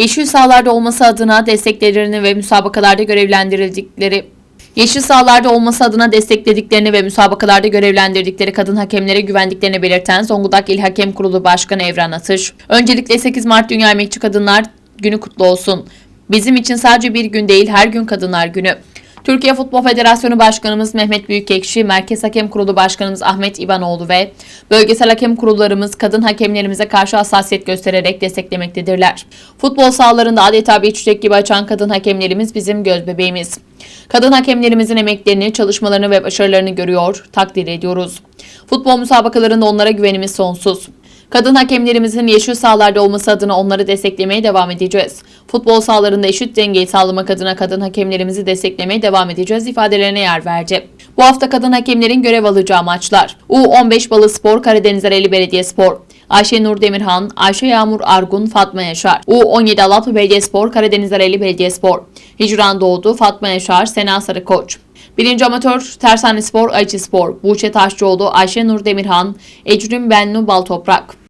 Yeşil sahalarda olması adına desteklerini ve müsabakalarda görevlendirildikleri Yeşil sahalarda olması adına desteklediklerini ve müsabakalarda görevlendirdikleri kadın hakemlere güvendiklerini belirten Zonguldak İl Hakem Kurulu Başkanı Evren Atış, öncelikle 8 Mart Dünya Emekçi Kadınlar Günü kutlu olsun. Bizim için sadece bir gün değil her gün Kadınlar Günü. Türkiye Futbol Federasyonu Başkanımız Mehmet Büyükekşi, Merkez Hakem Kurulu Başkanımız Ahmet İvanoğlu ve bölgesel hakem kurullarımız kadın hakemlerimize karşı hassasiyet göstererek desteklemektedirler. Futbol sahalarında adeta bir çiçek gibi açan kadın hakemlerimiz bizim göz bebeğimiz. Kadın hakemlerimizin emeklerini, çalışmalarını ve başarılarını görüyor, takdir ediyoruz. Futbol müsabakalarında onlara güvenimiz sonsuz. Kadın hakemlerimizin yeşil sahalarda olması adına onları desteklemeye devam edeceğiz. Futbol sahalarında eşit dengeyi sağlamak adına kadın hakemlerimizi desteklemeye devam edeceğiz ifadelerine yer verdi. Bu hafta kadın hakemlerin görev alacağı maçlar. U15 Balı Spor, Karadeniz Areli Belediyespor. Ayşe Nur Demirhan, Ayşe Yağmur Argun, Fatma Yaşar. U17 Alaplı Belediyespor, Karadeniz Areli Belediyespor. Hicran Doğdu, Fatma Yaşar, Sena Sarıkoç. Birinci amatör Tersane Spor, Ayçi Spor, Buğçe Taşçıoğlu, Ayşe Nur Demirhan, Ecrin Bennu Baltoprak.